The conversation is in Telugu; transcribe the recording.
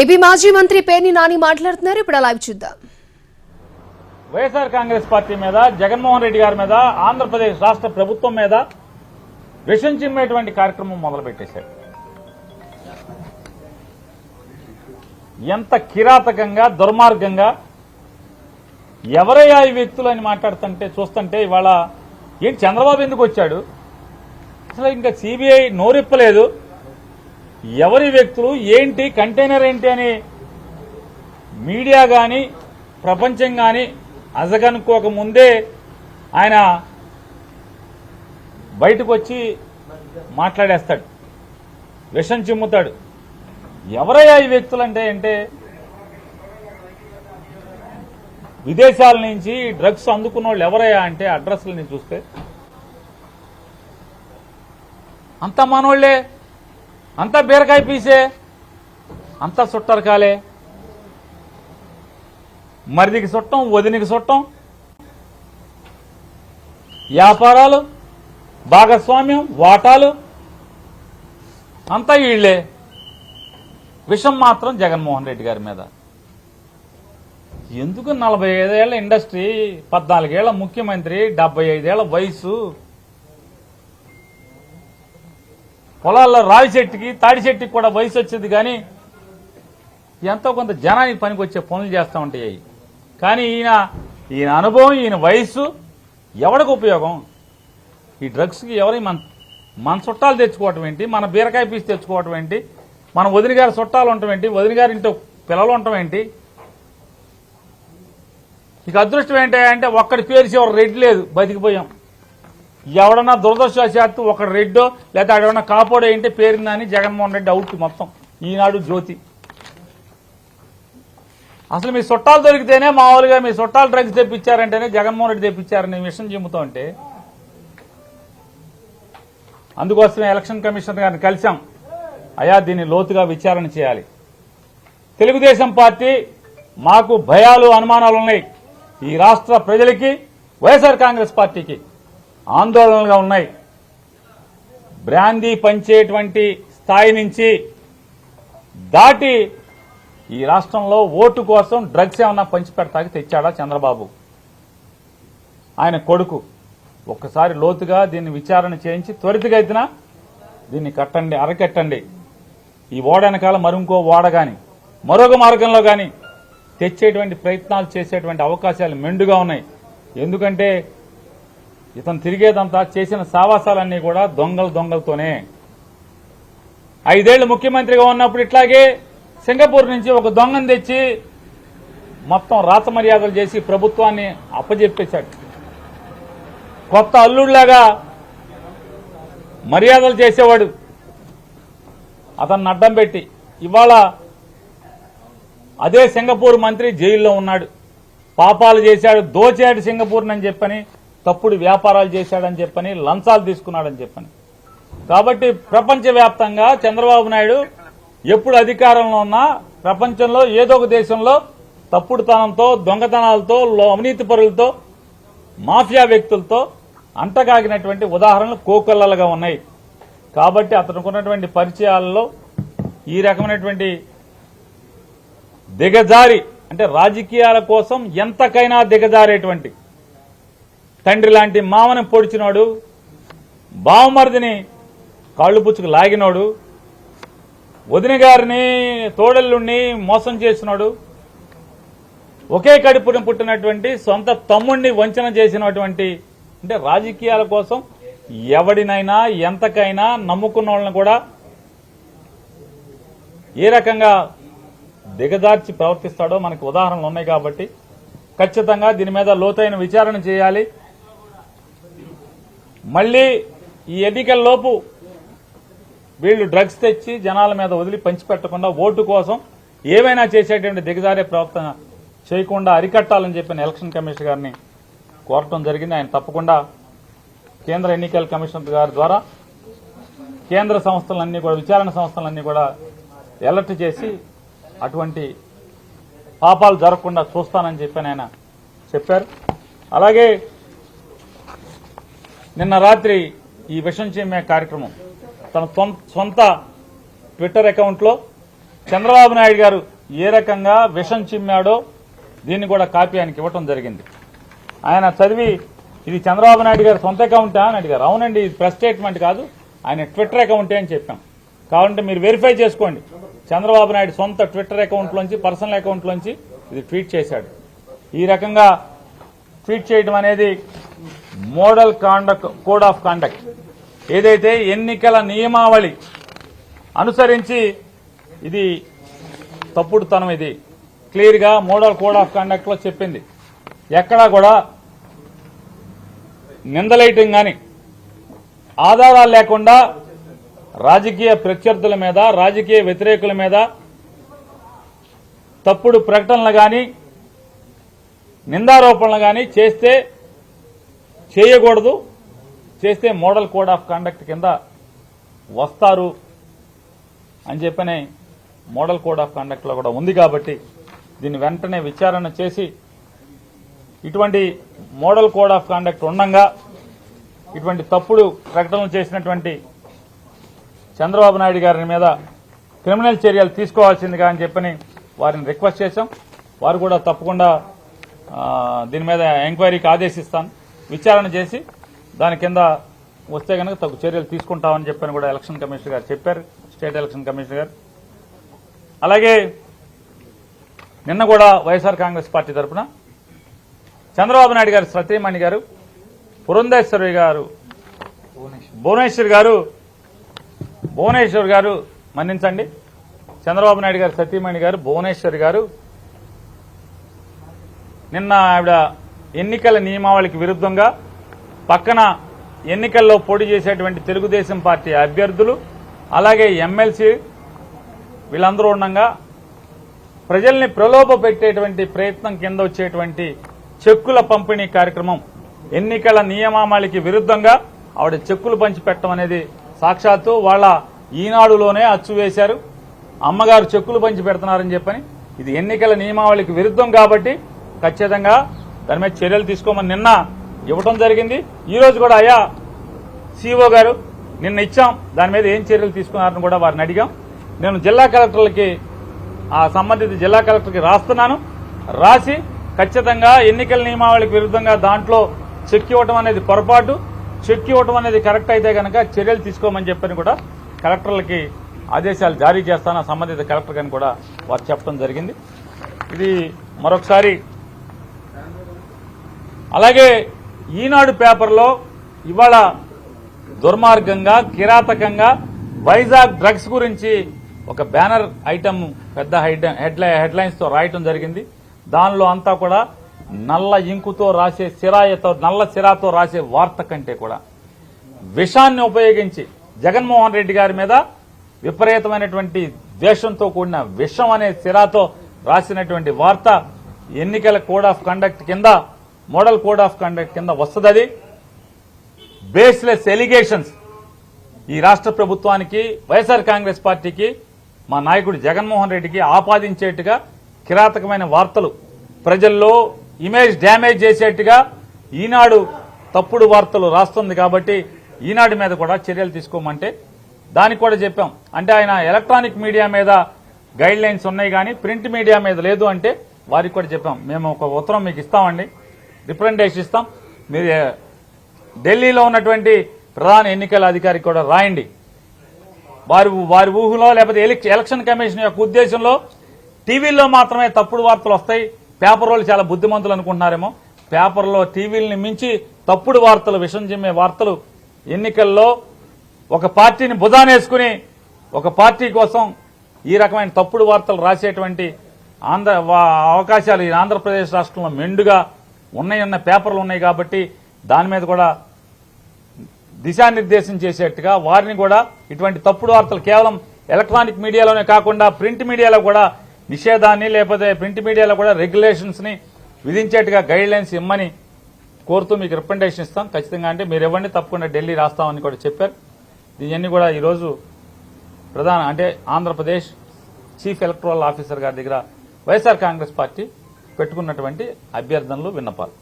ఏపీ మాజీ మంత్రి పేర్ని నాని మాట్లాడుతున్నారు. ఇప్పుడు లైవ్ చూద్దాం. వైఎస్ఆర్ కాంగ్రెస్ పార్టీ మీద జగన్మోహన్ రెడ్డి గారి మీద ఆంధ్రప్రదేశ్ రాష్ట్ర ప్రభుత్వం మీద విషం చిమ్మేటువంటి కార్యక్రమం మొదలుపెట్టేశారు. ఎంత కిరాతకంగా దుర్మార్గంగా ఎవరయ్యా ఈ వ్యక్తులు అని మాట్లాడుతుంటే చూస్తుంటే ఇవాళ ఏంటి చంద్రబాబు ఎందుకు వచ్చాడు? అసలు ఇంకా సిబిఐ నోరిప్పలేదు. ఎవరి వ్యక్తులు ఏంటి కంటైనర్ ఏంటి అని మీడియా కానీ ప్రపంచం కానీ అజగనుకోక ముందే ఆయన బయటకు వచ్చి మాట్లాడేస్తాడు. విషం చిమ్ముతాడు. ఎవరయ్యా ఈ వ్యక్తులు అంటే అంటే విదేశాల నుంచి డ్రగ్స్ అందుకున్న వాళ్ళు ఎవరయ్యా అంటే అడ్రస్లని చూస్తే అంత మనోళ్ళే అంతా బీరకాయ పీసే అంతా చుట్టారు కాలే. మరిదికి చుట్టం వదినికి చుట్టం వ్యాపారాలు భాగస్వామ్యం వాటాలు అంతా వీళ్ళే విషం మాత్రం జగన్మోహన్ రెడ్డి గారి మీద. ఎందుకు నలభై ఐదేళ్ళ ఇండస్ట్రీ పద్నాలుగేళ్ళ ముఖ్యమంత్రి డెబ్బై ఐదేళ్ళ వయసు పొలాల్లో రావి చెట్టుకి తాడి చెట్టుకి కూడా వయసు వచ్చేది కానీ ఎంతో కొంత జనానికి పనికి వచ్చే పనులు చేస్తూ ఉంటాయి కానీ ఈయన ఈయన అనుభవం ఈయన వయస్సు ఎవరికి ఉపయోగం? ఈ డ్రగ్స్కి ఎవరి మన మన చుట్టాలు తెచ్చుకోవటం ఏంటి? మన బీరకాయ పీస్ తెచ్చుకోవటం ఏంటి? మన వదిన గారి చుట్టాలు ఉండటం ఏంటి? వదిన గారి ఇంట్లో పిల్లలు ఉండటం ఏంటి? ఇక అదృష్టం ఏంటి అంటే ఒక్కడి పేరు చివరి రెడ్ లేదు బతికిపోయాం. ఎవడన్నా దురదృష్టవశాత్తు ఒక రెడ్డో లేదా ఎవడన్నా కాపోడో ఏంటి పేరుందని జగన్మోహన్ రెడ్డి అవుట్ మొత్తం. ఈనాడు జ్యోతి. అసలు మీ చుట్టాలు దొరికితేనే మామూలుగా మీ చుట్టాలు డ్రగ్స్ తెప్పించారంటేనే జగన్మోహన్ రెడ్డి తెప్పించారని విషయం చెబుతూ ఉంటే అందుకోసమే ఎలక్షన్ కమిషనర్ గారిని కలిశాం. అయా దీన్ని లోతుగా విచారణ చేయాలి. తెలుగుదేశం పార్టీ మాకు భయాలు అనుమానాలు ఉన్నాయి. ఈ రాష్ట్ర ప్రజలకి వైఎస్ఆర్ కాంగ్రెస్ పార్టీకి. ఆందోళనలుగా ఉన్నాయి. బ్రాందీ పంచేటువంటి స్థాయి నుంచి దాటి ఈ రాష్ట్రంలో ఓటు కోసం డ్రగ్స్ ఏమన్నా పంచిపెడతాకి తెచ్చాడా చంద్రబాబు? ఆయన కొడుకు. ఒక్కసారి లోతుగా దీన్ని విచారణ చేయించి త్వరితగతిన దీన్ని కట్టండి అరకెట్టండి. ఈ ఓడ వెనకాల మరింకో ఓడ గాని మరొక మార్గంలో కానీ తెచ్చేటువంటి ప్రయత్నాలు చేసేటువంటి అవకాశాలు మెండుగా ఉన్నాయి. ఎందుకంటే ఇతను తిరిగేదంతా చేసిన సావాసాలన్నీ కూడా దొంగలు దొంగలతోనే. ఐదేళ్ళు ముఖ్యమంత్రిగా ఉన్నప్పుడు ఇట్లాగే సింగపూర్ నుంచి ఒక దొంగను తెచ్చి మొత్తం రాత మర్యాదలు చేసి ప్రభుత్వాన్ని అప్పజెప్పేశాడు. కొత్త అల్లుడిలాగా మర్యాదలు చేసేవాడు. అతన్ని అడ్డం పెట్టి. ఇవాళ అదే సింగపూర్ మంత్రి జైల్లో ఉన్నాడు. పాపాలు చేశాడు. దోచాడు సింగపూర్ అని చెప్పని తప్పుడు వ్యాపారాలు చేశాడని చెప్పని లంచాలు తీసుకున్నాడని చెప్పని. కాబట్టి ప్రపంచవ్యాప్తంగా చంద్రబాబు నాయుడు ఎప్పుడు అధికారంలో ఉన్నా ప్రపంచంలో ఏదో ఒక దేశంలో తప్పుడుతనంతో దొంగతనాలతో అవినీతి పరులతో మాఫియా వ్యక్తులతో అంటగాగినటువంటి ఉదాహరణలు కోకొల్లలుగా ఉన్నాయి. కాబట్టి అతనుకున్నటువంటి పరిచయాలలో ఈ రకమైనటువంటి దిగజారి అంటే రాజకీయాల కోసం ఎంతకైనా దిగజారేటువంటి తండ్రి లాంటి మామని పొడిచినోడు బావమరిదిని కాళ్ళు పుచ్చుకు లాగినోడు వదిన గారిని తోడల్లుణ్ణి మోసం చేసినోడు ఒకే కడుపున పుట్టినటువంటి సొంత తమ్ముణ్ణి వంచన చేసినటువంటి అంటే రాజకీయాల కోసం ఎవడినైనా ఎంతకైనా నమ్ముకున్న వాళ్ళని కూడా ఏ రకంగా దిగజార్చి ప్రవర్తిస్తాడో మనకు ఉదాహరణలు ఉన్నాయి కాబట్టి ఖచ్చితంగా దీని మీద లోతైన విచారణ చేయాలి. మళ్ళీ ఈ ఎన్నికల్లోపు వీళ్ళు డ్రగ్స్ తెచ్చి జనాల మీద వదిలి పంచిపెట్టకుండా ఓటు కోసం ఏమైనా చేసేటువంటి దిగజారే ప్రవర్తన చేయకుండా అరికట్టాలని చెప్పిన ఎలక్షన్ కమిషన్ గారిని కోరటం జరిగింది. ఆయన తప్పకుండా కేంద్ర ఎన్నికల కమిషన్ గారి ద్వారా కేంద్ర సంస్థలన్నీ కూడా విచారణ సంస్థలన్నీ కూడా ఎలర్ట్ చేసి అటువంటి పాపాలు జరగకుండా చూస్తానని చెప్పి ఆయన చెప్పారు. అలాగే నిన్న రాత్రి ఈ విషం చిమ్మే కార్యక్రమం. తన సొం- సొంత ట్విట్టర్ అకౌంట్లో చంద్రబాబు నాయుడు గారు ఏ రకంగా విషం చిమ్మాడో దీన్ని కూడా కాపీ ఆయనకి ఇవ్వటం జరిగింది. ఆయన చదివి ఇది చంద్రబాబు నాయుడు గారి సొంత అకౌంటా అని అడిగారు. అవునండి ఇది ప్రెస్ స్టేట్మెంట్ కాదు ఆయన ట్విట్టర్ అకౌంటే అని చెప్పాం. కావాలంటే మీరు వెరిఫై చేసుకోండి. చంద్రబాబు నాయుడు సొంత ట్విట్టర్ అకౌంట్లోంచి పర్సనల్ అకౌంట్లోంచి ఇది ట్వీట్ చేశాడు. ఈ రకంగా ట్వీట్ చేయడం అనేది model conduct code of conduct. ఏదైతే ఎన్నికల నియమావళి అనుసరించి ఇది తప్పుడుతనం ఇది. క్లియర్గా మోడల్ కోడ్ ఆఫ్ కాండక్ట్లో చెప్పింది. ఎక్కడా కూడా నిందలేయటం కానీ ఆధారాలు లేకుండా రాజకీయ ప్రత్యర్థుల మీద రాజకీయ వ్యతిరేకుల మీద తప్పుడు ప్రకటనలు కానీ నిందారోపణలు కానీ చేస్తే చేయకూడదు. చేస్తే మోడల్ కోడ్ ఆఫ్ కండక్ట్ కింద వస్తారు అని చెప్పనే మోడల్ కోడ్ ఆఫ్ కండక్ట్లో కూడా ఉంది కాబట్టి దీన్ని వెంటనే విచారణ చేసి ఇటువంటి మోడల్ కోడ్ ఆఫ్ కండక్ట్ ఉండంగా ఇటువంటి తప్పుడు ప్రకటనలు చేసినటువంటి చంద్రబాబు నాయుడు గారి మీద క్రిమినల్ చర్యలు తీసుకోవాల్సిందిగా అని చెప్పని వారిని రిక్వెస్ట్ చేశాం. వారు కూడా తప్పకుండా దీని మీద ఎంక్వైరీకి ఆదేశిస్తాను. విచారణ చేసి దాని కింద వస్తే కనుక తగు చర్యలు తీసుకుంటామని చెప్పని కూడా ఎలక్షన్ కమిషనర్ గారు చెప్పారు స్టేట్ ఎలక్షన్ కమిషనర్ గారు. అలాగే నిన్న కూడా వైఎస్ఆర్ కాంగ్రెస్ పార్టీ తరఫున చంద్రబాబు నాయుడు గారు సత్యమణి గారు పురంధేశ్వరి గారు భువనేశ్వర్ గారు భువనేశ్వర్ గారు మన్నించండి. చంద్రబాబు నాయుడు గారు సత్యమణి గారు భువనేశ్వర్ గారు. నిన్న ఆవిడ ఎన్నికల నియమావళికి విరుద్ధంగా పక్కన ఎన్నికల్లో పోటీ చేసేటువంటి తెలుగుదేశం పార్టీ అభ్యర్థులు అలాగే ఎమ్మెల్సీ వీళ్ళందరూ ఉండగా ప్రజల్ని ప్రలోభ పెట్టేటువంటి ప్రయత్నం కింద వచ్చేటువంటి చెక్కుల పంపిణీ కార్యక్రమం ఎన్నికల నియమావళికి విరుద్ధంగా ఆవిడ చెక్కులు పంచిపెట్టడం అనేది సాక్షాత్తు వాళ్ళ ఈనాడులోనే అచ్చు వేశారు. అమ్మగారు చెక్కులు పంచి పెడుతున్నారని చెప్పని ఇది ఎన్నికల నియమావళికి విరుద్ధం కాబట్టి ఖచ్చితంగా దాని మీద చర్యలు తీసుకోమని నిన్న ఇవ్వటం జరిగింది. ఈ రోజు కూడా అయ్యా సిఇఓ గారు నిన్న ఇచ్చాం. దాని మీద ఏం చర్యలు తీసుకున్నారని కూడా వారిని అడిగాం. నేను జిల్లా కలెక్టర్లకి ఆ సంబంధిత జిల్లా కలెక్టర్కి రాస్తున్నాను. రాసి ఖచ్చితంగా ఎన్నికల నియమావళికి విరుద్ధంగా దాంట్లో చెక్ ఇవ్వటం అనేది పొరపాటు. చెక్ ఇవ్వటం అనేది కరెక్ట్ అయితే కనుక చర్యలు తీసుకోమని చెప్పని కూడా కలెక్టర్లకి ఆదేశాలు జారీ చేస్తాను. ఆ సంబంధిత కలెక్టర్ అని కూడా వారు చెప్పడం జరిగింది. ఇది మరొకసారి అలాగే ఈనాడు పేపర్లో ఇవాళ దుర్మార్గంగా కిరాతకంగా వైజాగ్ డ్రగ్స్ గురించి ఒక బ్యానర్ ఐటమ్ పెద్ద హెడ్లైన్స్ హెడ్లైన్స్తో రాయటం జరిగింది. దానిలో అంతా కూడా నల్ల ఇంకుతో రాసే సిరాయతో నల్ల సిరాతో రాసే వార్త కంటే కూడా. విషాన్ని ఉపయోగించి జగన్మోహన్ రెడ్డి గారి మీద విపరీతమైనటువంటి ద్వేషంతో కూడిన విషం అనే సిరాతో రాసినటువంటి వార్త ఎన్నికల కోడ్ ఆఫ్ కండక్ట్ కింద మోడల్ కోడ్ ఆఫ్ కండక్ట్ కింద వస్తుంది అది బేస్లెస్ ఎలిగేషన్స్ ఈ రాష్ట్ర ప్రభుత్వానికి వైఎస్ఆర్ కాంగ్రెస్ పార్టీకి మా నాయకుడు జగన్మోహన్ రెడ్డికి ఆపాదించేట్టుగా కిరాతకమైన వార్తలు. ప్రజల్లో ఇమేజ్ డ్యామేజ్ చేసేట్టుగా ఈనాడు తప్పుడు వార్తలు రాస్తుంది కాబట్టి ఈనాడు మీద కూడా చర్యలు తీసుకోమంటే దానికి కూడా చెప్పాం. అంటే ఆయన ఎలక్ట్రానిక్ మీడియా మీద గైడ్ లైన్స్ ఉన్నాయి కానీ ప్రింట్ మీడియా మీద లేదు అంటే వారికి కూడా చెప్పాం. మేము ఒక ఉత్తరం మీకు ఇస్తామండి. రిప్రజెంటేషన్ ఇస్తాం. మీరు ఢిల్లీలో ఉన్నటువంటి ప్రధాన ఎన్నికల అధికారికి కూడా రాయండి. వారి వారి ఊహలో లేకపోతే ఎలక్- ఎలక్షన్ కమిషన్ యొక్క ఉద్దేశంలో టీవీల్లో మాత్రమే తప్పుడు వార్తలు వస్తాయి. పేపర్ వాళ్ళు చాలా బుద్ధిమంతులు అనుకుంటున్నారేమో. పేపర్లో టీవీలని మించి తప్పుడు వార్తలు విషం చిమ్మే వార్తలు ఎన్నికల్లో ఒక పార్టీని బుధానేసుకుని ఒక పార్టీ కోసం ఈ రకమైన తప్పుడు వార్తలు రాసేటువంటి ఆంధ్ర అవకాశాలు ఈ ఆంధ్రప్రదేశ్ రాష్ట్రంలో మెండుగా ఉన్నాయన్న పేపర్లు ఉన్నాయి కాబట్టి దాని మీద కూడా దిశానిర్దేశం చేసేట్టుగా వారిని కూడా ఇటువంటి తప్పుడు వార్తలు కేవలం ఎలక్ట్రానిక్ మీడియాలోనే కాకుండా ప్రింట్ మీడియాలో కూడా నిషేధాన్ని లేకపోతే ప్రింట్ మీడియాలో కూడా రెగ్యులేషన్స్ని విధించేట్టుగా గైడ్ లైన్స్ ఇమ్మని కోరుతూ మీకు రికమెండేషన్ ఇస్తాం. ఖచ్చితంగా అంటే మీరు ఇవ్వండి తప్పకుండా ఢిల్లీ రాస్తామని కూడా చెప్పారు. ఇవన్నీ కూడా ఈరోజు ప్రధాన అంటే ఆంధ్రప్రదేశ్ చీఫ్ ఎలక్టరల్ ఆఫీసర్ గారి దగ్గర వైఎస్ఆర్ కాంగ్రెస్ పార్టీ పెట్టుకున్నటువంటి అభ్యర్థనలు విన్నపాలు.